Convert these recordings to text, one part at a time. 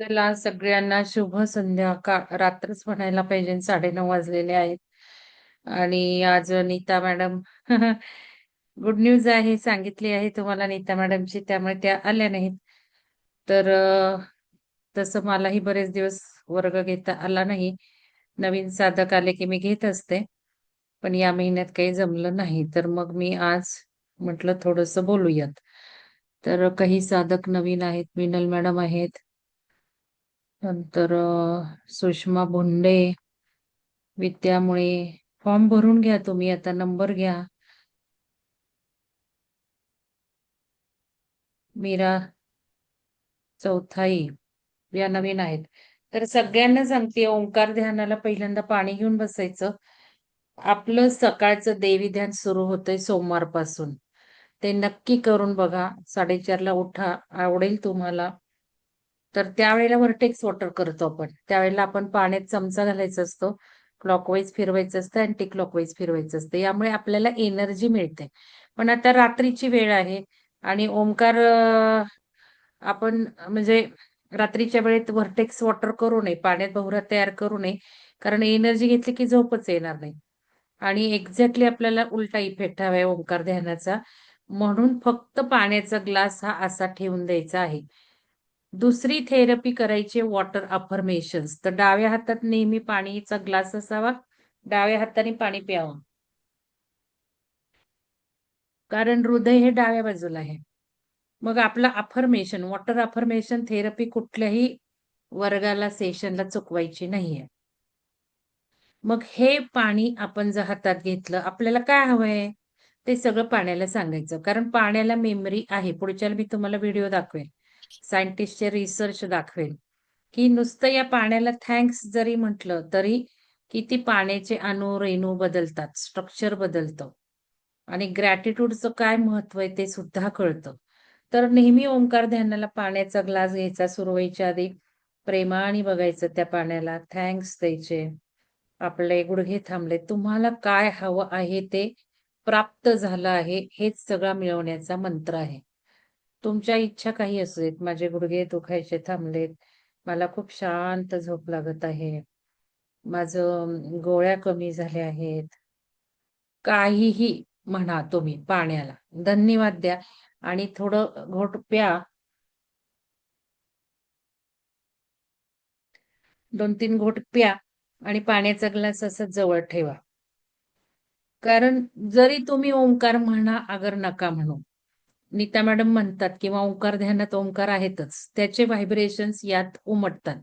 चला सगळ्यांना शुभ संध्याकाळ रात्रच म्हणायला पाहिजे साडेनऊ वाजलेले आहेत. आणि आज नीता मॅडम गुड न्यूज आहे सांगितली आहे तुम्हाला नीता मॅडमची त्यामुळे त्या आल्या नाहीत. तर तसं मलाही बरेच दिवस वर्ग घेता आला नाही. नवीन साधक आले की मी घेत असते पण या महिन्यात काही जमलं नाही. तर मग मी आज म्हटलं थोडस बोलूयात. तर काही साधक नवीन आहेत मिनल मॅडम आहेत नंतर सुषमा भोंडे विद्यामुळे फॉर्म भरून घ्या तुम्ही आता नंबर घ्या. मीरा चौथाई या नवीन आहेत. तर सगळ्यांना सांगते ओंकार ध्यानाला पहिल्यांदा पाणी घेऊन बसायचं. आपलं सकाळचं देवी ध्यान सुरू होतंय सोमवारपासून. ते नक्की करून बघा साडेचारला उठा आवडेल तुम्हाला. तर त्यावेळेला व्हर्टेक्स वॉटर करतो आपण. त्यावेळेला आपण पाण्यात चमचा घालायचा असतो क्लॉकवाईज फिरवायचं असतं अँटी क्लॉकवाईज फिरवायचं असतं. यामुळे आपल्याला एनर्जी मिळते. पण आता रात्रीची वेळ आहे आणि ओंकार आपण म्हणजे रात्रीच्या वेळेत व्हर्टेक्स वॉटर करू नये पाण्यात बहुरा तयार करू नये कारण एनर्जी घेतली की झोपच येणार नाही. आणि एक्झॅक्टली आपल्याला उलटा इफेक्ट हवा आहे ओंकार ध्यानाचा. म्हणून फक्त पाण्याचा ग्लास हा असा ठेवून द्यायचा आहे. दुसरी थेरपी करायची वॉटर अफर्मेशन्स तर डाव्या हातात नेहमी पाणीचा ग्लास असावा डाव्या हाताने पाणी प्यावं. कारण हृदय हे डाव्या बाजूला आहे. मग आपलं अफर्मेशन वॉटर अफर्मेशन थेरपी कुठल्याही वर्गाला सेशनला चुकवायची नाहीये. मग हे पाणी आपण जर हातात घेतलं आपल्याला काय हवंय? ते सगळं पाण्याला सांगायचं. कारण पाण्याला मेमरी आहे. पुढच्या मी तुम्हाला व्हिडिओ दाखवेल सायंटिस्टचे रिसर्च दाखवेल. की नुसतं या पाण्याला थँक्स जरी म्हटलं तरी किती पाण्याचे अणु रेणू बदलतात स्ट्रक्चर बदलतं. आणि ग्रॅटिट्यूडचं काय महत्त्व आहे ते सुद्धा कळतं. तर नेहमी ओंकार ध्यानाला पाण्याचा ग्लास घ्यायचा सुरू व्हायच्या आधी. प्रेमाने बघायचं त्या पाण्याला थँक्स द्यायचे. आपले गुडघे थांबले. तुम्हाला काय हवं आहे ते प्राप्त झालं आहे हेच सगळं मिळवण्याचा मंत्र आहे. तुमच्या इच्छा काही असू देत माझे गुडघे दुखायचे थांबलेत. मला खूप शांत झोप लागत आहे. माझं गोळ्या कमी झाल्या आहेत. काहीही म्हणा तुम्ही पाण्याला. धन्यवाद द्या. आणि थोडं घोट प्या. दोन तीन घोट प्या आणि पाण्याचा ग्लास असा जवळ ठेवा. कारण जरी तुम्ही ओंकार म्हणा अगर नका म्हणू. नीता मॅडम म्हणतात किंवा ओंकार ध्यानात ओंकार आहेतच. त्याचे व्हायब्रेशन्स यात उमटतात.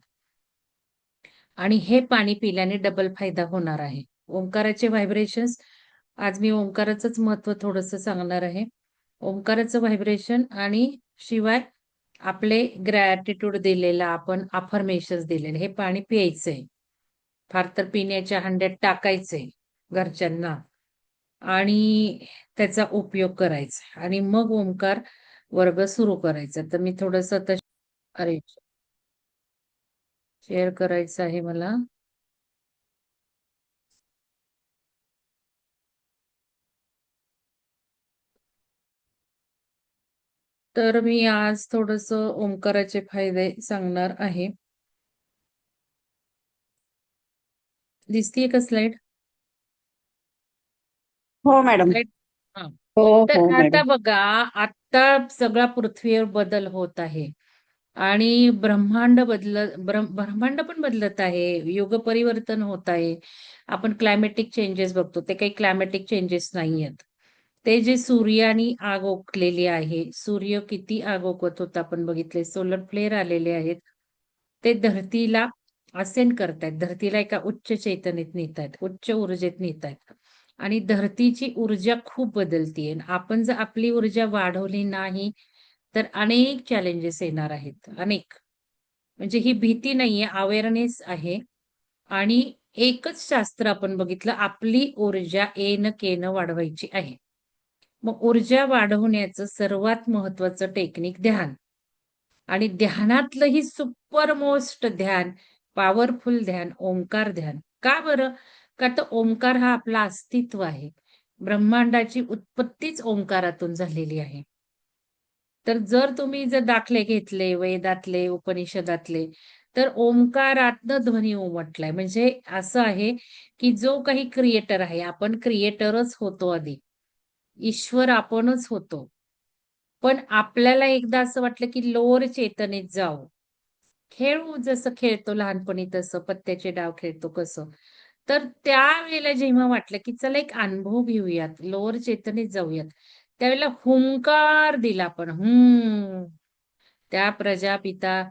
आणि हे पाणी पिल्याने डबल फायदा होणार आहे. ओंकाराचे व्हायब्रेशन्स आज मी ओंकाराचंच महत्त्व थोडस सांगणार आहे. ओंकाराचं व्हायब्रेशन आणि शिवाय आपले ग्रॅटिट्यूड दिलेला आपण अफर्मेशन दिलेले. हे पाणी प्यायचंय. फार तर पिण्याच्या हंड्यात टाकायचंय घरच्यांना. आणि त्याचा उपयोग करायचा आणि मग ओंकार वर्ग सुरू करायचा तर मी थोडस आता अरे शेअर करायचं आहे मला. तर मी आज थोडस ओंकाराचे फायदे सांगणार आहे. दिसतीये का स्लाइड हो मॅडम. हा. हो तर हो आता मॅडम बघा आता सगळा पृथ्वीवर बदल होत आहे. आणि ब्रह्मांड बदलत ब्रह्म- ब्रह्मांड पण बदलत आहे. युग परिवर्तन होत आहे. आपण क्लायमॅटिक चेंजेस बघतो. ते काही क्लायमॅटिक चेंजेस नाही आहेत ते जे सूर्यानी आग ओकलेली आहे सूर्य किती आग ओकत होता आपण बघितले सोलर फ्लेअर आलेले आहेत. ते धरतीला असेंड करतायत. धरतीला एका उच्च चैतन्यात नेत आहेत उच्च ऊर्जेत नेत आहेत आणि धरतीची ऊर्जा खूप बदलतीये आपण जर आपली ऊर्जा वाढवली नाही तर अनेक चॅलेंजेस येणार आहेत. अनेक. म्हणजे ही भीती नाहीये अवेअरनेस आहे. आणि एकच शास्त्र आपण बघितलं आपली ऊर्जा एन केन वाढवायची आहे. मग ऊर्जा वाढवण्याचं सर्वात महत्वाचं टेक्निक ध्यान. आणि ध्यानातलंही सुपर मोस्ट ध्यान पॉवरफुल ध्यान ओंकार ध्यान. का बरं? का तर ओंकार हा आपला अस्तित्व आहे ब्रह्मांडाची उत्पत्तीच ओंकारातून झालेली आहे तर जर तुम्ही जर दाखले घेतले वेदातले, उपनिषदातले, तर ओंकारातनं ध्वनी उमटलाय. म्हणजे असं आहे, की जो काही क्रिएटर आहे, आपण क्रिएटरच होतो आधी. ईश्वर आपणच होतो. पण आपल्याला एकदा असं वाटलं, की लोअर चेतनेत जाऊ. खेळू जसं खेळतो लहानपणी तसं, पत्त्याचे डाव खेळतो कसं. तर त्यावेळेला जेव्हा वाटलं, की चला एक अनुभव घेऊयात, लोअर चेतनेत जाऊयात. त्यावेळेला हुंकार दिला आपण. हम्म त्या प्रजापिता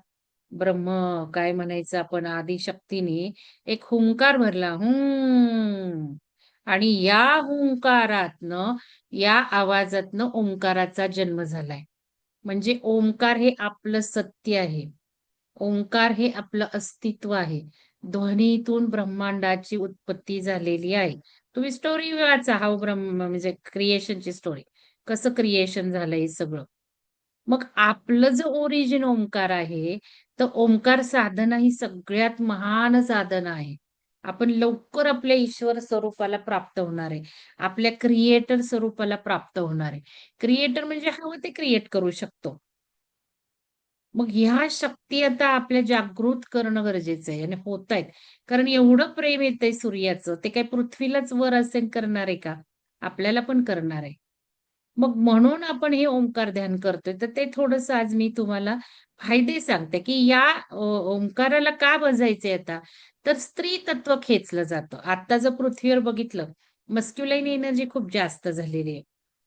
ब्रह्म काय म्हणायचं आपण आदिशक्तीने एक हुंकार भरला. हम्म आणि या हुंकारातनं, या आवाजातनं ओंकाराचा जन्म झालाय. म्हणजे ओंकार हे आपलं सत्य आहे. ओंकार हे आपलं अस्तित्व आहे. ध्वनीतून ब्रह्मांडाची उत्पत्ती झालेली आहे. तुम्ही स्टोरी वाचा हा ब्रह्म म्हणजे क्रिएशनची स्टोरी. कसं क्रिएशन झालं हे सगळं. मग आपलं जे ओरिजिन ओंकार आहे, तर ओंकार साधन ही सगळ्यात महान साधन आहे. आपण लवकर आपल्या ईश्वर स्वरूपाला प्राप्त होणार आहे. आपल्या क्रिएटर स्वरूपाला प्राप्त होणार आहे. क्रिएटर म्हणजे हवं ते क्रिएट करू शकतो. मग ह्या शक्ती आता आपल्या जागृत करणं गरजेचं आहे आणि होतायत. कारण एवढं प्रेम येतंय सूर्याचं, ते काय पृथ्वीलाच वर असेल करणार आहे का? आपल्याला पण करणार आहे. मग म्हणून आपण हे ओंकार ध्यान करतोय. तर ते थोडस आज मी तुम्हाला फायदे सांगते, की या ओंकाराला का बजायचंय आता? तर स्त्री तत्व खेचलं जातं. आता जर पृथ्वीवर बघितलं, मस्क्युलाईन एनर्जी खूप जास्त झालेली आहे.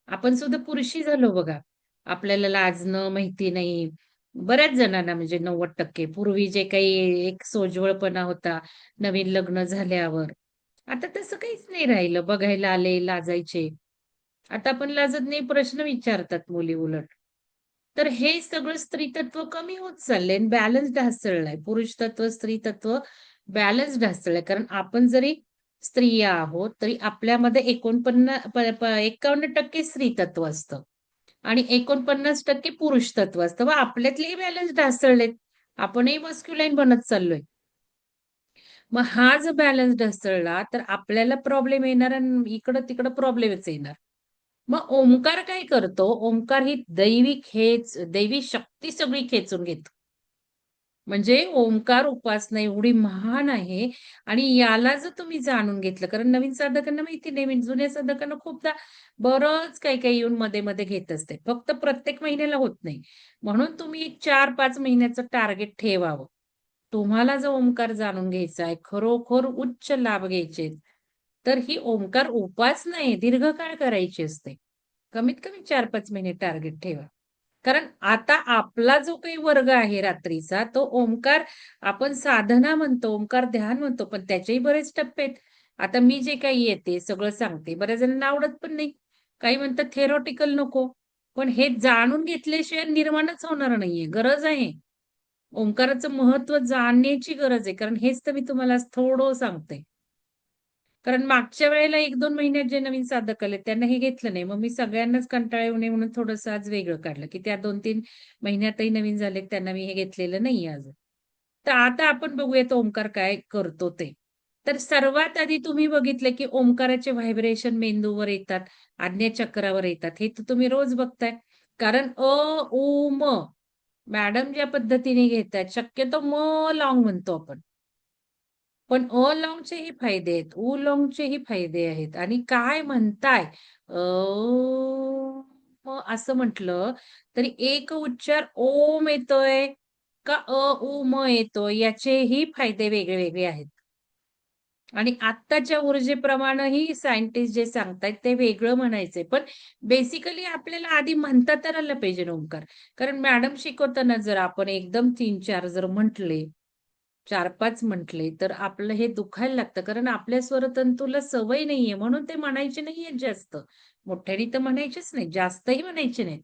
आपण सुद्धा पुरुषी झालो बघा. आपल्याला लाजणं माहिती नाही. बऱ्याच जणांना म्हणजे 90% पूर्वी जे काही एक सोज्वळपणा होता, नवीन लग्न झाल्यावर. आता तसं काहीच नाही राहिलं. बघायला आले, लाजायचे. आता आपण लाजत नाही, प्रश्न विचारतात मुली उलट. तर हे सगळं स्त्रीतत्व कमी होत चाललंय आणि बॅलन्स ढासळलाय. पुरुष तत्व, स्त्री तत्व बॅलन्स ढासळलंय. कारण आपण जरी स्त्रिया आहोत, तरी आपल्यामध्ये एकोणपन्नास एक्कावन्न टक्के स्त्री तत्व असतं आणि 49% पुरुष तत्व असतं. मग आपल्यातलेही बॅलन्स ढासळलेत. आपणही मस्क्युलाईन बनत चाललोय. मग हा जर बॅलन्स ढासळला, तर आपल्याला प्रॉब्लेम येणार आणि इकडं-तिकडं प्रॉब्लेमच येणार. मग ओंकार काय करतो? ओंकार ही दैवी खेच, दैवी शक्ती सगळी खेचून घेतो. म्हणजे ओंकार उपासना एवढी महान आहे आणि याला जर तुम्ही जाणून घेतलं, कारण नवीन साधकांना माहिती नाही, म्हणजे जुन्या साधकांना खूपदा बरंच काही-काही येऊन मध्ये-मध्ये घेत असते. फक्त प्रत्येक महिन्याला होत नाही. म्हणून तुम्ही एक 4-5 महिन्याचं टार्गेट ठेवावं. तुम्हाला जर ओंकार जाणून घ्यायचा आहे, खरोखर उच्च लाभ घ्यायचे तर ही ओंकार उपासना आहे, दीर्घकाळ करायची असते. कमीत कमी 4-5 महिने टार्गेट ठेवा. कारण आता आपला जो काही वर्ग आहे रात्रीचा, तो ओंकार आपण साधना म्हणतो, ओंकार ध्यान म्हणतो, पण त्याचेही बरेच टप्पे आहेत. आता मी जे काही येते, सगळं सांगते. बऱ्याच जणांना आवडत पण नाही. काही म्हणतात थेरॉटिकल नको. पण हे जाणून घेतल्याशिवाय निर्माणच होणार नाहीये. गरज आहे. ओंकाराचं महत्त्व जाणण्याची गरज आहे. कारण हेच तर मी तुम्हाला थोडं सांगते. कारण मागच्या वेळेला 1-2 महिन्यात जे नवीन साधक आले, त्यांना हे घेतलं नाही. मग मी सगळ्यांनाच कंटाळा येऊ नये म्हणून थोडंसं आज वेगळं काढलं, की त्या 2-3 महिन्यातही नवीन झाले, त्यांना मी हे घेतलेलं नाहीये अजून. तर आता आपण बघूयात ओंकार काय करतो ते. तर सर्वात आधी तुम्ही बघितलं, की ओंकाराचे व्हायब्रेशन मेंदूवर येतात, आज्ञाचक्रावर येतात. हे तर तुम्ही रोज बघताय. कारण अ, उ, म मॅडम ज्या पद्धतीने घेतायत, शक्यतो म लॉंग म्हणतो आपण. पण अ लाँगचेही फायदे आहेत, उ लाँगचेही फायदे आहेत आणि काय म्हणताय अ, असं म्हटलं तरी एक उच्चार ओम येतोय का अ, उ, म येतोय याचेही फायदे वेगळे-वेगळे आहेत. आणि आत्ताच्या ऊर्जेप्रमाणेही सायंटिस्ट जे सांगतायत ते वेगळं म्हणायचंय. पण बेसिकली आपल्याला आधी म्हणता तर आलं पाहिजे ओंकार. कारण मॅडम शिकवताना जर आपण एकदम 3-4 जर म्हटले, 4-5 म्हटले, तर आपलं हे दुखायला लागतं. कारण आपल्या स्वरतंतूला सवय नाहीये म्हणून ते म्हणायचे नाहीयेत जास्त. मोठ्याने तर म्हणायचेच नाही, जास्तही म्हणायचे नाहीत.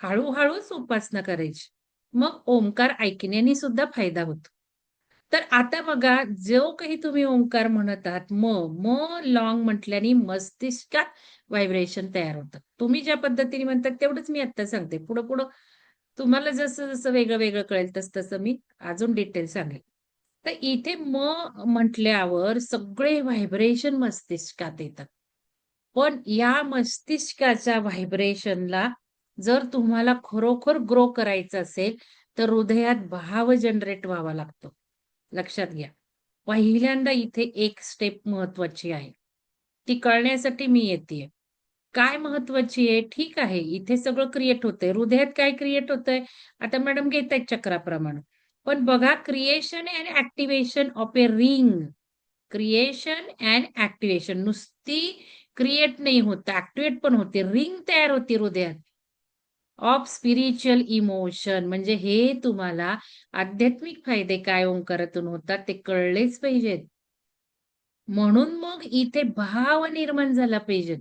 हळूहळूच उपासना करायची. मग ओंकार ऐकण्याने सुद्धा फायदा होतो. तर आता बघा, जो काही तुम्ही ओंकार म्हणत आहात म, म लॉंग म्हटल्याने मस्तिष्कात व्हायब्रेशन तयार होतं. तुम्ही ज्या पद्धतीने म्हणतात तेवढंच मी आता सांगते. पुढं-पुढं तुम्हाला जसं-जसं वेगळं-वेगळं कळेल तसं-तसं मी अजून डिटेल सांगेल. तर इथे म म्हटल्यावर सगळे व्हायब्रेशन मस्तिष्कात येतात. पण या मस्तिष्काच्या व्हायब्रेशनला जर तुम्हाला खरोखर ग्रो करायचं असेल तर हृदयात भाव जनरेट व्हावा लागतो. लक्षात घ्या. पहिल्यांदा इथे एक स्टेप महत्वाची आहे. ती कळण्यासाठी मी येते. काय महत्वाची आहे? ठीक आहे. इथे सगळं क्रिएट होतंय. हृदयात काय क्रिएट होतंय? आता मॅडम घेत आहेत चक्राप्रमाणे. पण बघा creation and activation of a ring creation and activation नुसती क्रिएट नाही होत ऍक्टिव्हेट पण होते. रिंग तयार होती हृदयात. ऑफ स्पिरिच्युअल इमोशन म्हणजे हे तुम्हाला आध्यात्मिक फायदे काय ओंकारातून होतात ते कळलेच पाहिजेत. म्हणून मग इथे भाव निर्माण झाला पाहिजे.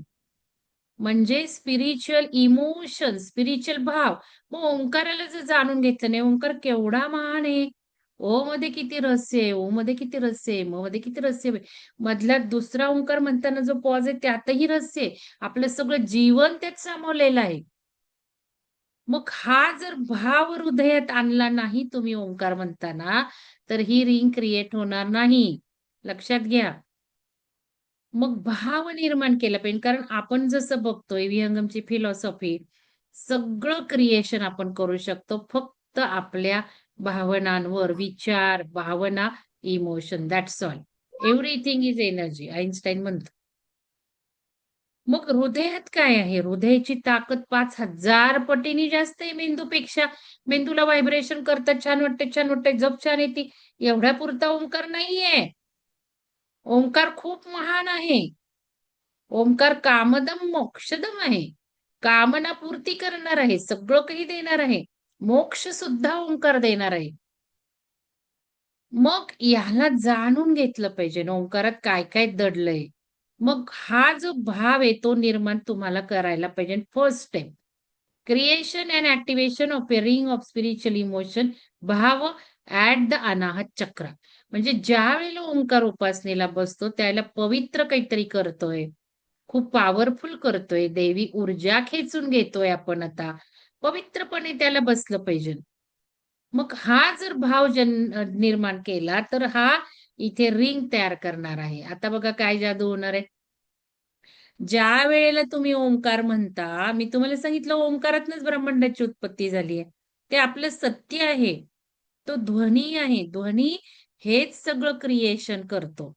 म्हणजे स्पिरिच्युअल इमोशन स्पिरिच्युअल भाव. मग ओंकाराला जर जाणून घेतलं नाही ओंकार केवढा महान आहे. ओ मध्ये किती रहस्य आहे ओ मध्ये किती रहस्य आहे म मध्ये किती रहस्य आहे. मधला दुसरा ओंकार म्हणताना जो पॉज आहे त्यातही रहस्य आहे. आपलं सगळं जीवन त्यात सामावलेलं आहे. मग हा जर भाव हृदयात आणला नाही तुम्ही ओंकार म्हणताना तर ही रिंग क्रिएट होणार नाही. लक्षात घ्या. मग भाव निर्माण केला पाहिजे. कारण आपण जसं बघतोय विहंगमची फिलॉसॉफी सगळं क्रिएशन आपण करू शकतो. फक्त आपल्या भावनांवर विचार भावना emotion that's all everything is energy Einstein म्हणतो. मग हृदयात काय आहे? हृदयाची ताकद पाच हजार पटीने जास्त आहे मेंदूपेक्षा. मेंदूला व्हायब्रेशन करतात छान वाटते छान वाटते जप छान येते. एवढ्या पुरता ओंकार नाहीये. ओंकार खूप महान आहे. ओंकार कामदम मोक्षदम आहे. कामना पूर्ती करणार आहे. सगळं काही देणार आहे. मोक्ष सुद्धा ओंकार देणार आहे. मग याला जाणून घेतलं पाहिजे ओंकारात काय काय दडलंय. मग हा जो भाव आहे तो निर्माण तुम्हाला करायला पाहिजे. First step creation and activation of a ring of spiritual emotion भाव ऍट द अनाहत चक्र म्हणजे ज्या वेळेला ओंकार उपासनेला बसतो त्याला पवित्र काहीतरी करतोय. खूप पॉवरफुल करतोय. देवी ऊर्जा खेचून घेतोय आपण आता. पवित्रपणे त्याला बसलं पाहिजे. मग हा जर भाव जन निर्माण केला तर हा इथे रिंग तयार करणार आहे. आता बघा काय जादू होणार आहे. ज्या वेळेला तुम्ही ओंकार म्हणता मी तुम्हाला सांगितलं ओंकारातनच ब्रह्मांडाची उत्पत्ती झाली आहे. ते आपलं सत्य आहे. तो ध्वनी आहे. ध्वनी हेच सगळं क्रिएशन करतो.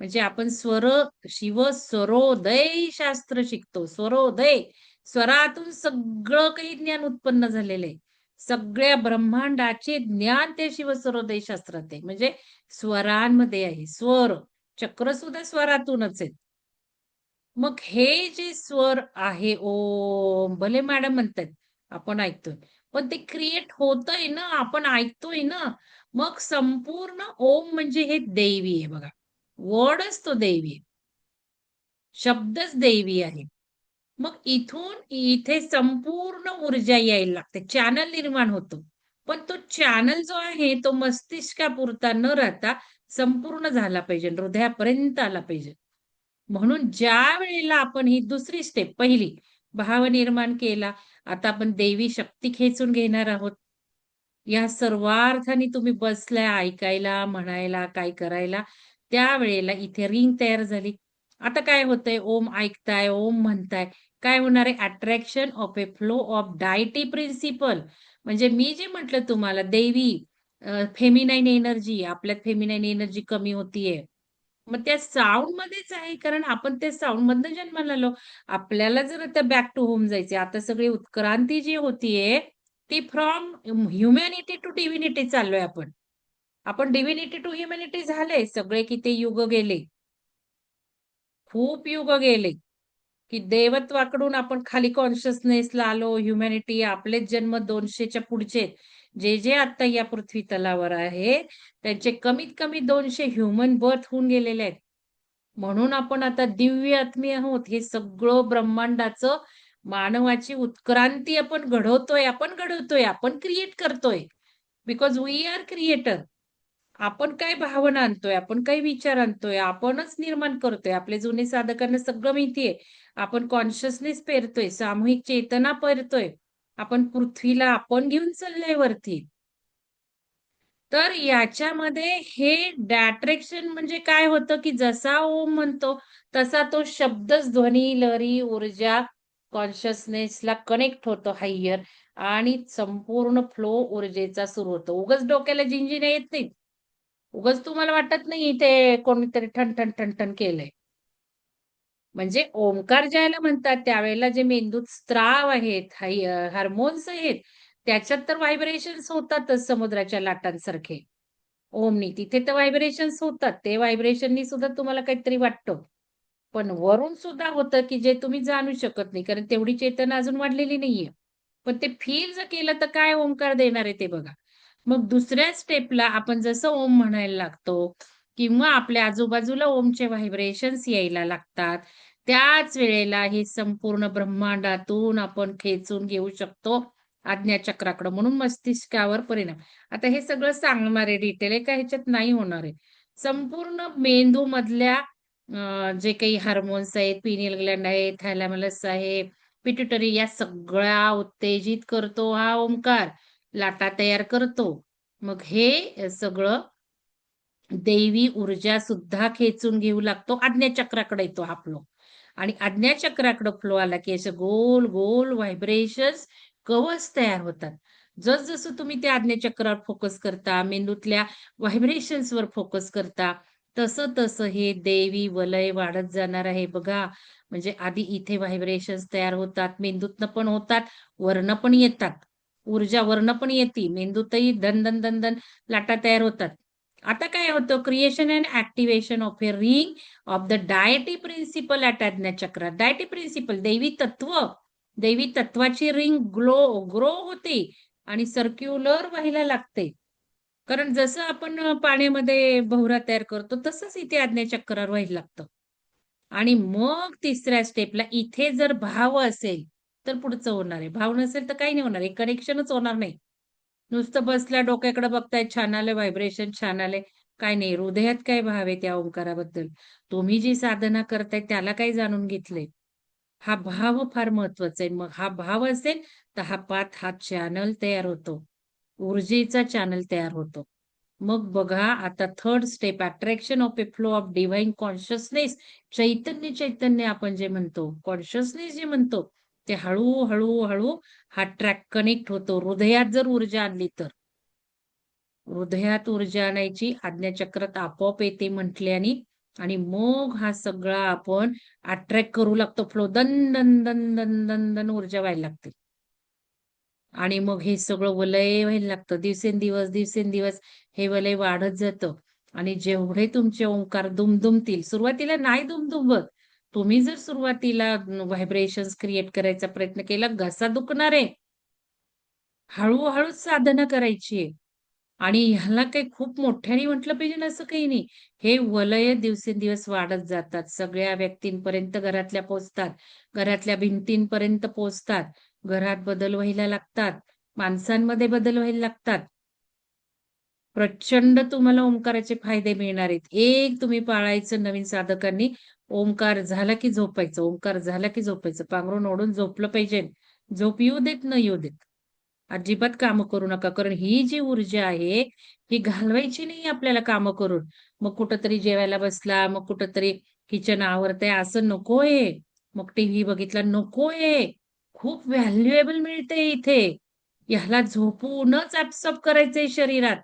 म्हणजे आपण स्वर शिव स्वरोदय शास्त्र शिकतो. स्वरोदय स्वरातून सगळं काही ज्ञान उत्पन्न झालेलं आहे. सगळ्या ब्रह्मांडाचे ज्ञान त्या शिवस्वरोदय शास्त्रात आहे. म्हणजे स्वरांमध्ये आहे. स्वर चक्र सुद्धा स्वरातूनच आहेत. मग हे जे स्वर आहे ओम भले मॅडम म्हणतात आपण ऐकतोय. पण ते क्रिएट होतंय ना आपण ऐकतोय ना मग संपूर्ण ओम म्हणजे हे देवी आहे बघा. वर्डच तो देवी शब्दच देवी आहे. मग इथून इथे संपूर्ण ऊर्जा यायला लागते. चॅनल निर्माण होतो. पण तो चॅनल जो आहे तो मस्तिष्कापुरता न राहता संपूर्ण झाला पाहिजे. हृदयापर्यंत आला पाहिजे. म्हणून ज्या वेळेला आपण ही दुसरी स्टेप पहिली भाव निर्माण केला आता आपण देवी शक्ती खेचून घेणार आहोत. या सर्वार्थाने तुम्ही बसलाय ऐकायला म्हणायला काय करायला त्यावेळेला इथे रिंग तयार झाली. आता काय होतंय? ओम ऐकताय ओम म्हणताय. काय होणार आहे? Attraction of a flow of deity principle म्हणजे मी जे म्हटलं तुम्हाला देवी फेमिनाईन एनर्जी आपल्यात फेमिनाईन एनर्जी कमी होतीये. मग त्या साऊंड मध्येच आहे कारण आपण त्या साऊंड मधनं जन्माला आलो. आपल्याला जर आता बॅक टू होम जायचे आता सगळी उत्क्रांती जी होतीये ती फ्रॉम ह्युमॅनिटी टू डिव्हिनिटी चाललोय आपण. आपण डिव्हिनिटी टू ह्युमॅनिटी झाले सगळे किती युग गेले? खूप युग गेले. की देवत्वाकडून आपण खाली कॉन्शियसनेसला आलो ह्युमॅनिटी आपलेच जन्म दोनशेच्या पुढचे. जे जे आता या पृथ्वी तलावर आहे त्यांचे कमीत कमी दोनशे ह्युमन बर्थ होऊन गेलेले आहेत. म्हणून आपण आता दिव्य आत्मी आहोत. हे सगळं ब्रह्मांडाचं मानवाची उत्क्रांती आपण घडवतोय आपण घडवतोय आपण क्रिएट करतोय. बिकॉज वी आर क्रिएटर आपण काय भावना आणतोय आपण काय विचार आणतोय आपणच निर्माण करतोय. आपले जुने साधकांना सगळं माहितीये आपण कॉन्शियसनेस पेरतोय सामूहिक चेतना पेरतोय. आपण पृथ्वीला आपण घेऊन चाललोय वरती. तर याच्यामध्ये हे डॅट्रेक्शन म्हणजे काय होतं की जसा ओम म्हणतो तसा तो शब्दच ध्वनी लहरी ऊर्जा कॉन्शियसनेसला कनेक्ट होतो हायर आणि संपूर्ण फ्लो ऊर्जेचा सुरू होतो. उगच डोक्याला जिंजिन येत नाही उगच तुम्हाला वाटत नाही ते कोणीतरी ठण ठण ठण ठण केलंय. म्हणजे ओंकार ज्याला म्हणतात त्यावेळेला जे मेंदूत स्त्राव आहेत हार्मोन्स आहेत त्याच्यात तर व्हायब्रेशन्स होतातच समुद्राच्या लाटांसारखे. ओमनी तिथे तर व्हायब्रेशन्स होतात. ते व्हायब्रेशननी सुद्धा तुम्हाला काहीतरी वाटतं. पण वरून सुद्धा होतं की जे तुम्ही जाणू शकत नाही कारण तेवढी चेतना अजून वाढलेली नाहीये. पण ते फील जर केलं तर काय ओंकार देणार आहे ते बघा. मग दुसऱ्या स्टेपला आपण जसं ओम म्हणायला लागतो किंवा आपल्या आजूबाजूला ओमचे व्हायब्रेशन्स यायला लागतात त्याच वेळेला हे संपूर्ण ब्रह्मांडातून आपण खेचून घेऊ शकतो आज्ञाचक्राकडं म्हणून मस्तिष्कावर परिणाम. आता हे सगळं सांगणार आहे का एका ह्याच्यात नाही होणार आहे. संपूर्ण मेंदू मधल्या जे काही हार्मोन्स आहेत पिनियल ग्लँड आहे थॅलॅमलस आहे पिट्युटरी या सगळ्या उत्तेजित करतो हा ओंकार. लाटा तयार करतो. मग हे सगळं देवी ऊर्जा सुद्धा खेचून घेऊ लागतो. आज्ञाचक्राकडे येतो हा फ्लो आणि आज्ञाचक्राकडे फ्लो आला की असं गोल गोल व्हायब्रेशन्स कवच तयार होतात. जसजसं तुम्ही त्या आज्ञाचक्रावर फोकस करता मेंदूतल्या व्हायब्रेशन्सवर फोकस करता तसं तसं हे देवी वलय वाढत जाणार आहे. बघा म्हणजे आधी इथे व्हायब्रेशन्स तयार होतात मेंदूतनं पण होतात वर्ण पण येतात. ऊर्जा वर्ण पण येते. मेंदूतही दन दन दन दन लाटा तयार होतात. आता काय होतं? Creation and activation of a ring of the deity principle at chakra deity principle दैवी तत्व. दैवी तत्वाची रिंग ग्लो ग्रो होते आणि सर्क्युलर व्हायला लागते. कारण जसं आपण पाण्यामध्ये भोवरा तयार करतो तसंच इथे आज्ञाचक्रावर व्हायला लागतं. आणि मग तिसऱ्या स्टेपला इथे जर भाव असेल तर पुढचं होणार आहे. भाव नसेल तर काही नाही होणार आहे. कनेक्शनच होणार नाही. नुसतं बसल्या डोक्याकडे बघताय छान आले व्हायब्रेशन छान आले काय नाही हृदयात काय भाव आहे त्या ओंकाराबद्दल? तुम्ही जी साधना करताय त्याला काय जाणून घेतलंय. हा भाव फार महत्त्वाचा आहे. मग हा भाव असेल तर हा पाथ हा चॅनल तयार होतो. ऊर्जेचा चॅनल तयार होतो. मग बघा आता third step attraction of a flow of divine consciousness चैतन्य चैतन्य आपण जे म्हणतो कॉन्शियसनेस जे म्हणतो ते हळूहळू हळू हा ट्रॅक कनेक्ट होतो. हृदयात जर ऊर्जा आणली तर. हृदयात ऊर्जा आणायची आज्ञाचक्रात आपोआप येते म्हटल्याने आणि मग हा सगळा आपण अट्रॅक्ट करू लागतो. फ्लो दन दन दन दन दन दन ऊर्जा व्हायला लागते. आणि मग हे सगळं वलय व्हायला लागतं. दिवसेंदिवस दिवसेंदिवस हे वलय वाढत जातं. आणि जेवढे तुमचे ओंकार दुमदुमतील सुरुवातीला नाही दुमदुमत. तुम्ही जर सुरुवातीला व्हायब्रेशन्स क्रिएट करायचा प्रयत्न केला घसा दुखणार. आहे हळूहळू साधना करायची आणि ह्याला काही खूप मोठ्याने म्हटलं पाहिजे असं काही नाही. हे वलय दिवसेंदिवस वाढत जातात. सगळ्या व्यक्तींपर्यंत घरातल्या पोचतात. घरातल्या भिंतींपर्यंत पोचतात. घरात बदल व्हायला लागतात माणसांमध्ये बदल व्हायला लागतात. प्रचंड तुम्हाला ओंकाराचे फायदे मिळणार आहेत. एक तुम्ही पाळायचं नवीन साधकांनी ओंकार झाला की झोपायचं ओंकार झाला की झोपायचं पांघरून ओढून झोपलं पाहिजे. झोप येऊ देत न येऊ देत. अजिबात काम करू नका कारण ही जी ऊर्जा आहे ही घालवायची नाही आपल्याला कामं करून. मग कुठंतरी जेवायला बसला मग कुठंतरी किचन आवरतंय असं नकोय. मग टीव्ही बघितला नकोय. खूप व्हॅल्युएबल मिळते इथे. ह्याला झोपूनच ऍब्सॉर्ब करायचंय शरीरात.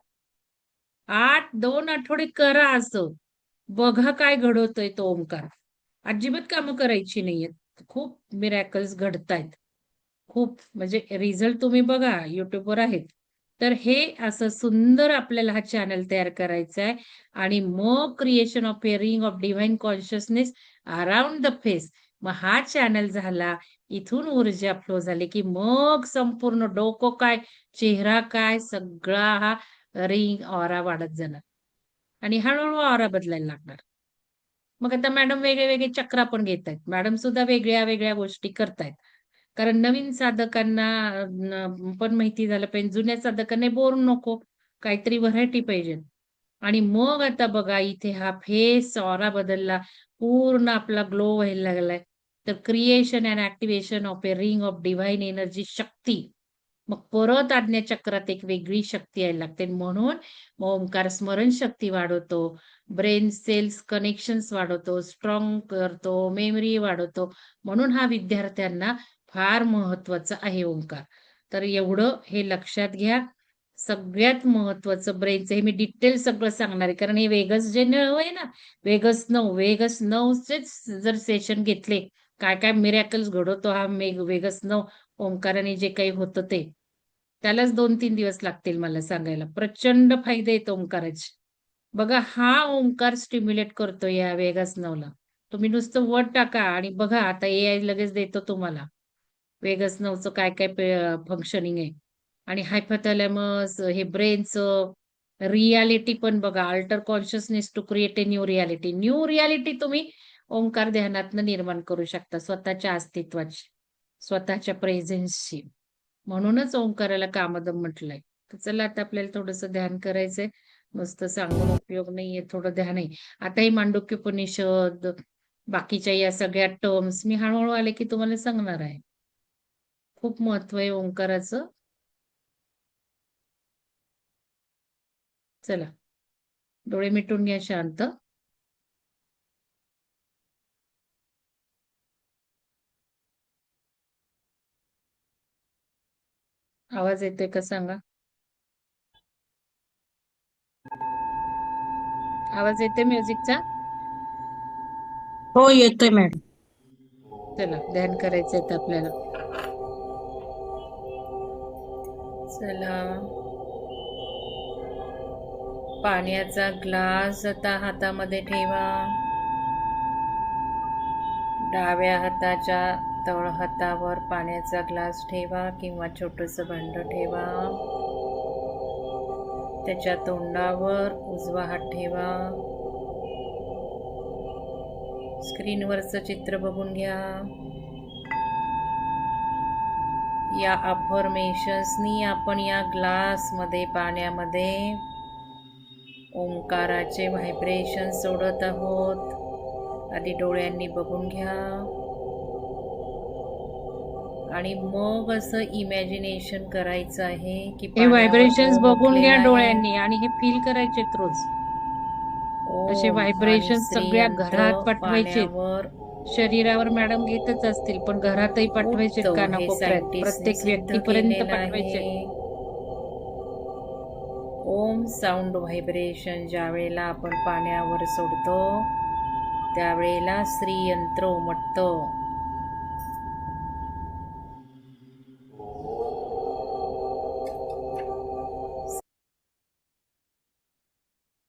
आठ दोन आठवडे करा असं. बघा काय घडवतोय तो ओंकार. अजिबात कामं करायची नाहीयेत. खूप मिरॅकल्स घडतायत. खूप म्हणजे रिझल्ट तुम्ही बघा युट्यूबवर आहेत. तर हे असं सुंदर आपल्याला हा चॅनल तयार करायचा आहे आणि मग creation of a of divine consciousness around the face मग हा चॅनल झाला इथून ऊर्जा फ्लो झाली की मग संपूर्ण डोकं काय चेहरा काय सगळा हा रिंग ऑरा वाढत जाणार. आणि हळूहळू ऑरा बदलायला लागणार. मग आता मॅडम वेगळे वेगळे चक्र पण घेत आहेत. मॅडम सुद्धा वेगळ्या वेगळ्या गोष्टी करतायत कारण नवीन साधकांना पण माहिती झालं पाहिजे. जुन्या साधकांना बोर नको. काहीतरी व्हरायटी पाहिजे. आणि मग आता बघा इथे हा फेस ऑरा बदलला. पूर्ण आपला ग्लो व्हायला लागलाय. तर creation and activation of a ring of divine energy शक्ती मग परत आज्ञाचक्रात एक वेगळी शक्ती यायला लागते. म्हणून ओंकार स्मरण शक्ती वाढवतो. ब्रेन सेल्स कनेक्शन्स वाढवतो. स्ट्रॉंग करतो. मेमरी वाढवतो. म्हणून हा विद्यार्थ्यांना फार महत्त्वाचा आहे ओंकार. तर एवढं हे लक्षात घ्या. सगळ्यात महत्वाचं ब्रेनचं हे मी डिटेल सगळं सांगणार आहे. कारण हे वेगस जे नळ आहे ना. वेगस नऊ वेगस नऊचेच जर सेशन घेतले काय काय मिरॅकल्स घडवतो हा मेघ वेगस ओंकाराने जे काही होतं ते. त्यालाच दोन तीन दिवस लागतील मला सांगायला. प्रचंड फायदे आहेत ओंकाराचे. बघा हा ओंकार स्टिम्युलेट करतो या वेगस तुम्ही नुसतं वट टाका आणि बघा आता ए आय लगेच देतो तुम्हाला. वेगस नऊचं काय काय फंक्शनिंग आहे. आणि हायफथॅलॅमस हे ब्रेनचं रियालिटी पण बघा. Alter consciousness to create a new reality new reality तुम्ही ओंकार ध्यानातनं निर्माण करू शकता स्वतःच्या अस्तित्वाची स्वतःच्या प्रेझेन्सची म्हणूनच ओंकाराला कामदम म्हटलंय. तर चला आता आपल्याला थोडंसं ध्यान करायचंय. नुसतं सांगून उपयोग नाहीये थोडं ध्यान आहे. आता ही मांडुक्य उपनिषद बाकीच्या या सगळ्या टर्म्स मी हळूहळू आले की तुम्हाला सांगणार आहे. खूप महत्त्व आहे ओंकाराचं. चला. डोळे मिटून घ्या शांत. आवाज येतोय का सांगा? आवाज येतोय म्युझिकचा? हो येतोय मॅडम. चला ध्यान करायचंय आता आपल्याला. चला. पाण्याचा ग्लास आता हातामध्ये ठेवा. डाव्या हाताच्या तळ हातावर पाण्याचा ग्लास ठेवा किंवा छोटंसं भांड ठेवा. त्याच्या तोंडावर उजवा हात ठेवा. स्क्रीनवरचं चित्र बघून घ्या. या अफर्मेशन्सनी आपण या ग्लासमध्ये पाण्यामध्ये ओंकाराचे व्हायब्रेशन सोडत आहोत. आधी डोळ्यांनी बघून घ्या. आणि मग असं इमॅजिनेशन करायचं आहे की हे व्हायब्रेशन्स ओम बघून घ्या. डोळ्यांनी आणि हे फील करायचे रोज असे व्हायब्रेशन सगळ्या घरात पाठवायचे. शरीरावर मॅडम घेतच असतील पण घरातही पाठवायचे कानाकोपऱ्यात प्रत्येक व्यक्तीपर्यंत पाठवायचे. ओम साऊंड व्हायब्रेशन ज्या वेळेला आपण पाण्यावर सोडतो त्यावेळेला श्रीयंत्र उमटतं